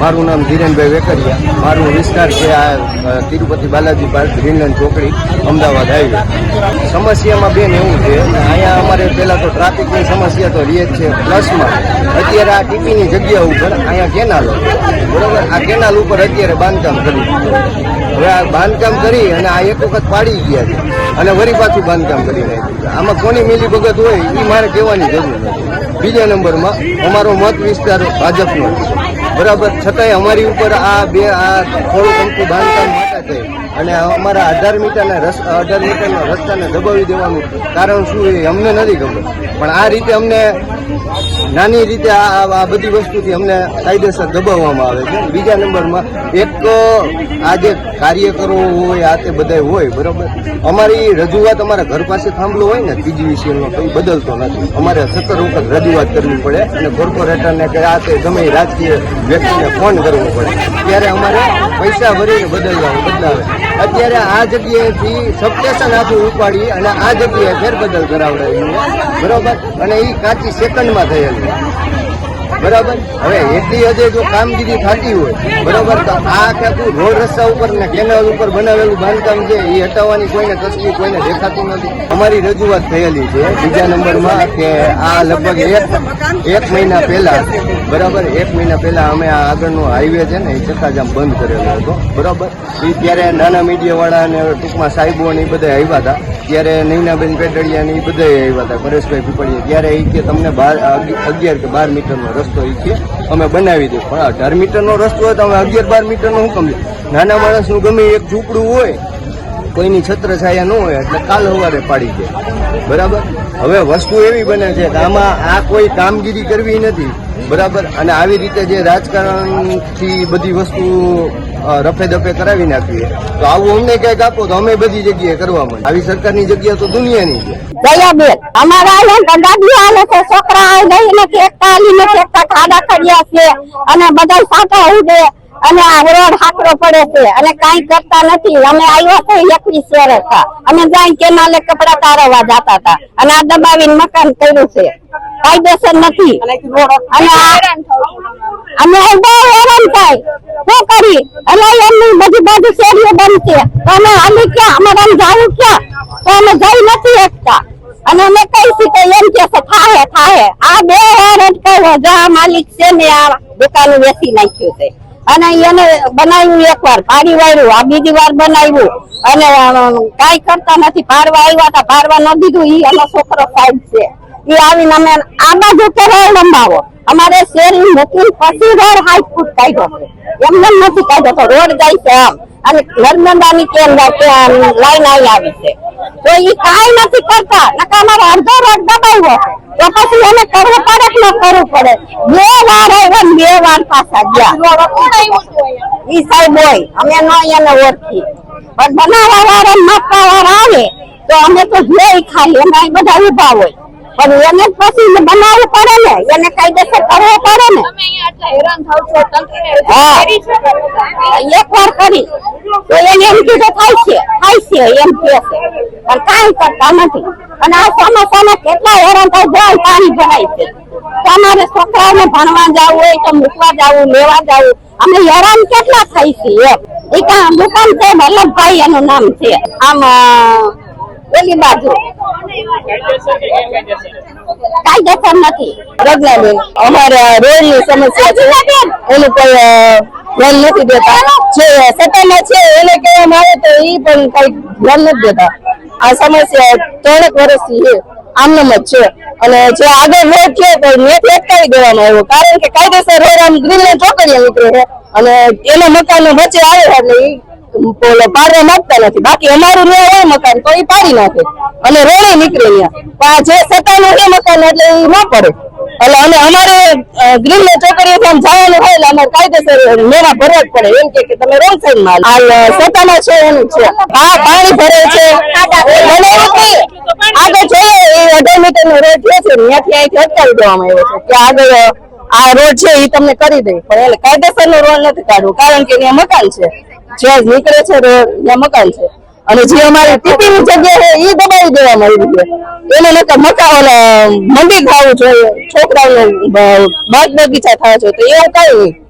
મારું નામ ધીરેનભાઈ વેકરિયા. મારું વિસ્તાર છે આ તિરુપતિ બાલાજી પાર્ક, ગ્રીનલેન્ડ ચોકડી, અમદાવાદ હાઈવે. સમસ્યામાં બેન એવું છે અહીંયા અમારે પહેલાં તો ટ્રાફિકની સમસ્યા તો રહે જ છે. પ્લસમાં અત્યારે આ ટીપીની જગ્યા ઉપર અહીંયા કેનાલ બરોબર? આ કેનાલ ઉપર અત્યારે બાંધકામ કર્યું. હવે આ બાંધકામ કરી અને આ એક વખત પાડી ગયા છે. અને વરી પાછું બાંધકામ કરી નાખ્યું આમાં કોની મિલી ભગત હોય એ મારે કહેવાની જરૂર નથી. બીજા નંબરમાં અમારો મત વિસ્તાર ભાજપનો છે. બરાબર. છતાંય અમારી ઉપર આ બે આ થોડું અમથું બાંધકામ માટે છે. અને અમારા અઢાર મીટરના રસ, અઢાર મીટરના રસ્તાને દબાવી દેવાનું કારણ શું એ અમને નથી ખબર. પણ આ રીતે અમને નાની રીતે આ બધી વસ્તુથી અમને કાયદેસર દબાવવામાં આવે છે. બીજા નંબરમાં એક, આ જે કાર્યકરો હોય, આ તે બધા હોય, બરાબર? અમારી રજૂઆત અમારા ઘર પાસે થાંભલો હોય ને પીજીવીસીએલનો કંઈ બદલતો નથી. અમારે સત્તર વખત રજૂઆત કરવી પડે અને કોર્પોરેટરને કે આ તે ગમે રાજકીય વ્યક્તિને ફોન કરવો પડે. ત્યારે અમારે પૈસા ભરીને બદલવા બદલાવે. અત્યારે આ જગ્યાએથી સબસ્ટેશન આખું ઉપાડી અને આ જગ્યાએ ફેરબદલ કરાવડાવ્યું. બરોબર? અને એ કાચી સેકન્ડમાં થયેલું. બરાબર? હવે એટલી હદે જો કામગીરી થતી હોય, બરાબર? તો આ આખું રોડ રસ્તા ઉપર ને કેનાલ ઉપર બનાવેલું બાંધકામ છે એ હટાવવાની કોઈને તસવીર કોઈને દેખાતું નથી. અમારી રજૂઆત થયેલી છે બીજા નંબરમાં કે આ લગભગ એક એક મહિના પહેલા, બરાબર? એક મહિના પહેલા અમે આ આગળનો હાઈવે છે ને એ ચક્કાજામ બંધ કરેલો હતો, બરાબર? એ ત્યારે નાના મીડિયાવાળા અને ટૂંકમાં સાહેબો ને એ બધા આવ્યા હતા. ત્યારે નૈનાબેન પેટડિયા એ બધા આવ્યા હતા, પરેશભાઈ પીપળીએ ત્યારે એ કે તમને બાર અગિયાર કે બાર મીટરનો રસ્તો એ કે, અમે બનાવી દઈએ. પણ અઢાર મીટરનો રસ્તો હોય તો અમે અગિયાર બાર મીટરનો શું કમ નાના માણસનું ગમે એક ઝૂંપડું હોય કોઈની છત્ર છાયા ન હોય એટલે કાલ સવારે પાડી દે. બરાબર? હવે વસ્તુ એવી બને છે કે આમાં આ કોઈ કામગીરી કરવી નથી. બરાબર? અને આવી રીતે જે રાજકારણથી બધી વસ્તુ રફે દફે કરાવી નાખીએ, તો આવું અમને ક્યાંક આપો તો અમે બધી જગ્યાએ કરવા માંડીએ. આવી સરકારની જગ્યા તો દુનિયાની છે. છોકરા અને બધા સાટા ઉડે. અને આ રોડ હાકરો પડે છે. અને કાંઈ કરતા નથી. અમે આવ્યા છે એકવીસ વર્ષ થયા. અમે જાય કેનાલે કપડા તારવવા જતા હતા. અને આ દબાવીને મકાન કર્યું છે. કાયદેસર નથી. અને અમે બહુ હેરાન થાય. શું કરી? અને એમની બધી બાજુ શેરીઓ બંધ છે. તો અમે અમે ક્યાં? અમારે આમ જાવું ક્યાં? તો અમે જઈ નથી શકતા. અને અમે કઈ કે એમ કે છે થાહે થાહે. આ બે વાર કહો જા માલિક છે ને આ દુકાન વેચી નાખ્યું છે. અને એને બનાવ્યું એક વાર પાડી વાળ્યું. આ બીજી વાર બનાવ્યું. અને કાંઈ કરતા નથી. પાડવા આવ્યા હતા. પાડવા ન દીધું. ઈ એનો છોકરો સાહેબ છે. એ આવીને અમે આ બાજુ કે લંબાવો. અમારે શેરી મૂકી પછી રોડ હાઈ ફૂટ કાઢ્યો એમને નથી કાઢ્યો તો રોડ જાય છે આમ. અને નર્મદાની કેમ લાઈન આવી આવી છે. તો એ કાઈ નથી કરતા. નકા અમારો અડધો રોડ દબાવ્યો. તો પછી એને કરવું પડે કે ન કરવું પડે? બે વાર પાછા ગયા. ઈ સાહેબ હોય. અમે ન એને ઓળખી પણ બનાવવા વાળા માપવા વાળા આવે તો અમે તો જોઈ ખાલી એમાં બધા ઊભા હોય. પણ એને પછી બનાવવું પડે ને. એને કાયદેસર કરવો પડે ને. હા. એક વાર કરી. તો એને એમ કીધું થાય છે. થાય છે. એમ કે છે. પણ કાંઈ કરતા નથી. અને આ ચોમાસામાં કેટલા હેરાન થાય જાય પાણી ભરાય છે. તમારે છોકરાઓને ભણવા જવું હોય તો મૂકવા જવું લેવા જવું. અમે હેરાન કેટલા થઈ છીએ એ કાં દુકાન છે વલ્લભભાઈ એનું નામ છે. આમ પેલી બાજુ. કાયદેસર નથી. રજનાબેન અમારે રોડની સમસ્યા છે. એનું કોઈ ધ્યાન નથી દેતા. જે સત્તામાં છે એને કહેવામાં આવે તો એ પણ કઈ ધ્યાન નથી દેતા. આ સમસ્યા ત્રણેક વર્ષથી છે. આમનામ જ છે. અને જે આગળ રોડ છે તો નેટ અટકાવી દેવામાં આવ્યો. કારણ કે કાયદેસર રોડ આમ ગ્રીનલેન્ડ ચોકડીએ નીકળે છે. અને એના મકાનો વચ્ચે આવે એટલે ઓલો પાડવા માંગતા નથી. બાકી અમારું રે હોય મકાન, તો એ પાડી નાખે. અને રોડે નીકળે ત્યાં. પણ જે સત્તાનું એ મકાન, એટલે એ ન પડે. એટલે અમે અમારે ગ્રીન ને ચોકડીએ આમ જવાનું હોય એટલે અમારે કાયદેસર મેળા ભરવા જ પડે. એમ કે તમે રોંગ સાઈડમાં આ સત્તામાં છે એનું છે. હા, પાણી ભરે છે. આગળ જોઈએ એ અઢાર મીટર નો રોડ છે ત્યાંથી અહીંથી અટકાવી દેવામાં આવ્યો છે. કે આગળ આ રોડ છે એ તમને કરી દે. પણ એટલે કાયદેસર નો રોડ નથી કાઢવો, કારણ કે ત્યાં મકાન છે. જે નીકળે છે રોડ, ત્યાં મકાન છે. અને જે અમારી ટીપી ની જગ્યા છે એ દબાવી દેવામાં આવી છે એને નકર મકા ઓલા મંદિર થવું જોઈએ, છોકરાઓને બાગ બગીચા થાય જોઈએ, તો એવું કઈ નહીં.